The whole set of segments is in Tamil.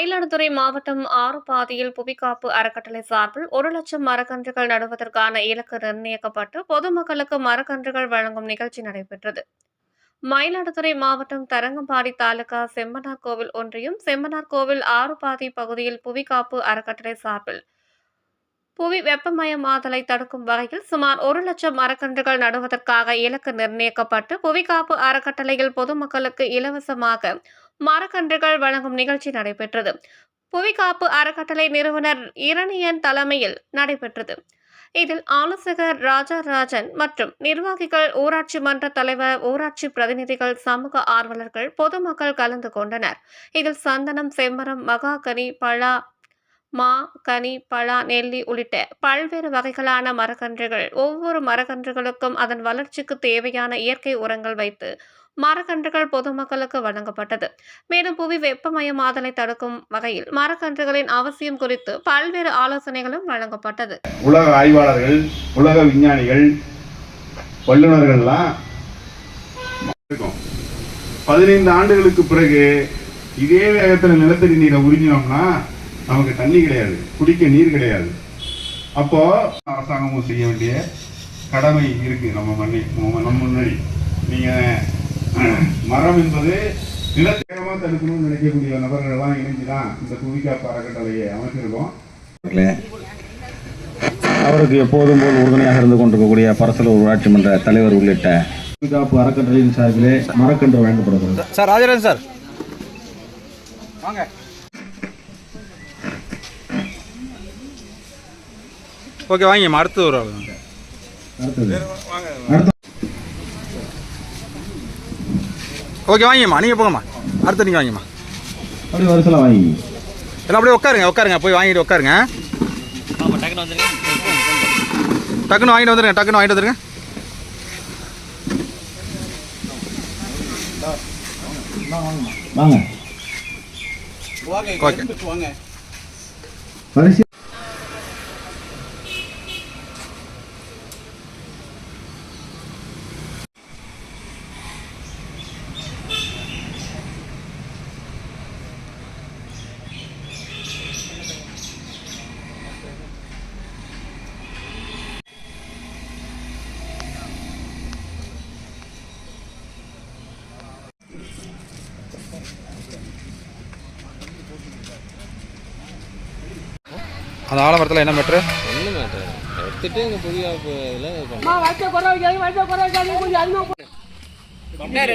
மயிலாடுதுறை மாவட்டம் ஆறுபாதியில் புவிக்காப்பு அறக்கட்டளை சார்பில் ஒரு லட்சம் மரக்கன்றுகள் நடுவதற்கான இலக்கு நிர்ணயிக்கப்பட்டு பொதுமக்களுக்கு மரக்கன்றுகள் வழங்கும் நிகழ்ச்சி நடைபெற்றது. மயிலாடுதுறை மாவட்டம் தரங்கம்பாடி தாலுகா செம்பனார் கோவில் ஒன்றியம் செம்மனார் கோவில் ஆறுபாதி பகுதியில் புவிக்காப்பு அறக்கட்டளை சார்பில் புவி வெப்பமயமாதலை தடுக்கும் வகையில் சுமார் ஒரு லட்சம் மரக்கன்றுகள் நடுவதற்காக இலக்கு நிர்ணயிக்கப்பட்டு புவிக்காப்பு அறக்கட்டளையில் பொதுமக்களுக்கு இலவசமாக மரக்கன்றுகள் வழங்கும் நிகழ்ச்சி நடைபெற்றது. புவிகாப்பு அறக்கட்டளை நிறுவனர் இரணியன் தலைமையில் நடைபெற்றது. இதில் ஆலோசகர் ராஜாராஜன் மற்றும் நிர்வாகிகள் ஊராட்சி மன்ற தலைவர் ஊராட்சி பிரதிநிதிகள் சமூக ஆர்வலர்கள் பொதுமக்கள் கலந்து கொண்டனர். இதில் சந்தனம் செம்மரம் மகாகனி பழா மா கனி பழா நெல்லி உள்ளிட்ட பல்வேறு வகைகளான மரக்கன்றுகள். ஒவ்வொரு மரக்கன்றுகளுக்கும் அதன் வளர்ச்சிக்கு தேவையான இயற்கை உரங்கள் வைத்து மரக்கன்றுகள் பொதுமக்களுக்கு வழங்கப்பட்டது. மேலும் புவி வெப்பமயமாதலை தடுக்கும் வகையில் மரக்கன்றுகளின் அவசியம் குறித்து பல்வேறு ஆலோசனைகளும் வழங்கப்பட்டது. உலக ஆய்வாளர்கள் உலக விஞ்ஞானிகள் வல்லுநர்கள்லாம் பதினைந்து ஆண்டுகளுக்கு பிறகு இதே வேகத்தில் நிலத்தடி நீரை உறிஞ்சினோம்னா நமக்கு தண்ணி கிடையாது குடிக்க நீர் கிடையாது. அப்போ அரசாங்கமும் செய்ய வேண்டிய கடமை இருக்கு நம்ம மண்ணி நம்ம முன்னாடி. நீங்க மரம் என்பது நிலத்தேகமாக தடுக்கணும்னு நினைக்கக்கூடிய நபர்கள் எல்லாம் இணைஞ்சுதான் இந்த புவிக்காப்பு அறக்கட்டளையை அமைச்சிருக்கோம். அவருக்கு எப்போதும் போல் உறுதுணையாக இருந்து கொண்டிருக்கக்கூடிய பரசலூர் ஊராட்சி மன்ற தலைவர் உள்ளிட்ட பாதுகாப்பு அறக்கட்டளையின் சார்பிலே மரக்கன்று வழங்கப்படுகிறது. Sir Rajarajan sir. வாங்க. ஓகே வாங்கிம்மா அடுத்து ஒரு ஆள். வாங்க. ஓகே வாங்கிம்மா நீங்கள் போங்கம்மா. அடுத்து நீங்கள் வாங்கிம்மா. அப்படி வரிசலாக வாங்கி. எல்லாம் அப்படியே உட்காருங்க உட்காருங்க போய் வாங்கிட்டு உட்காருங்க. டக்குன்னு வாங்கிட்டு வந்துருங்க டக்குன்னு வாங்கிட்டு வந்துருங்க. வாங்க. ஓகே. அந்த ஆலமரத்தில் என்ன மேட்ரு ஒன்றும் மேட்டர் எடுத்துட்டு இந்த புதிய இதில்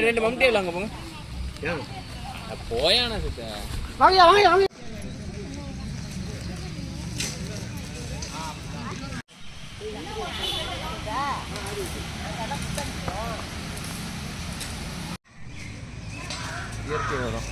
ரெண்டு மம்டி அங்கே போங்க. போயாண்ணா சித்த. இயற்கை வரும்